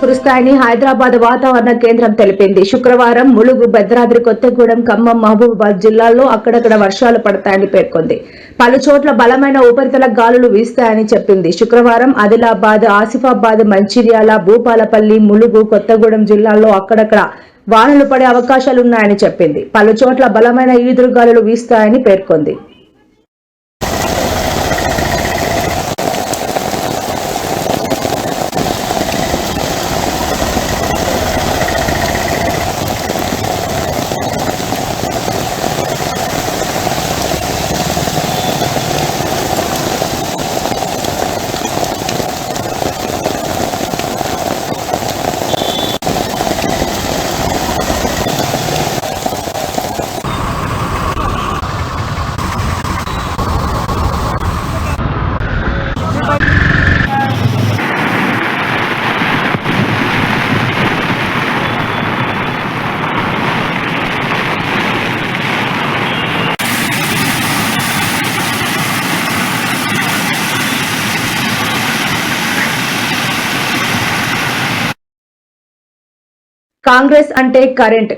కురుస్తాయని హైదరాబాద్ వాతావరణ కేంద్రం తెలిపింది. శుక్రవారం ములుగు భద్రాద్రి కొత్తగూడెం ఖమ్మం మహబూబాబాద్ జిల్లాల్లో అక్కడక్కడ వర్షాలు పడతాయని పేర్కొంది. పలు చోట్ల బలమైన ఉపరితల గాలులు వీస్తాయని చెప్పింది. శుక్రవారం ఆదిలాబాద్ ఆసిఫాబాద్ మంచిర్యాల భూపాలపల్లి ములుగు కొత్తగూడెం జిల్లాల్లో అక్కడక్కడ వానలు పడే అవకాశాలున్నాయని చెప్పింది. పలు చోట్ల బలమైన ఈదురుగాలులు వీస్తాయని పేర్కొంది. కాంగ్రెస్ అంటే కరెంట్.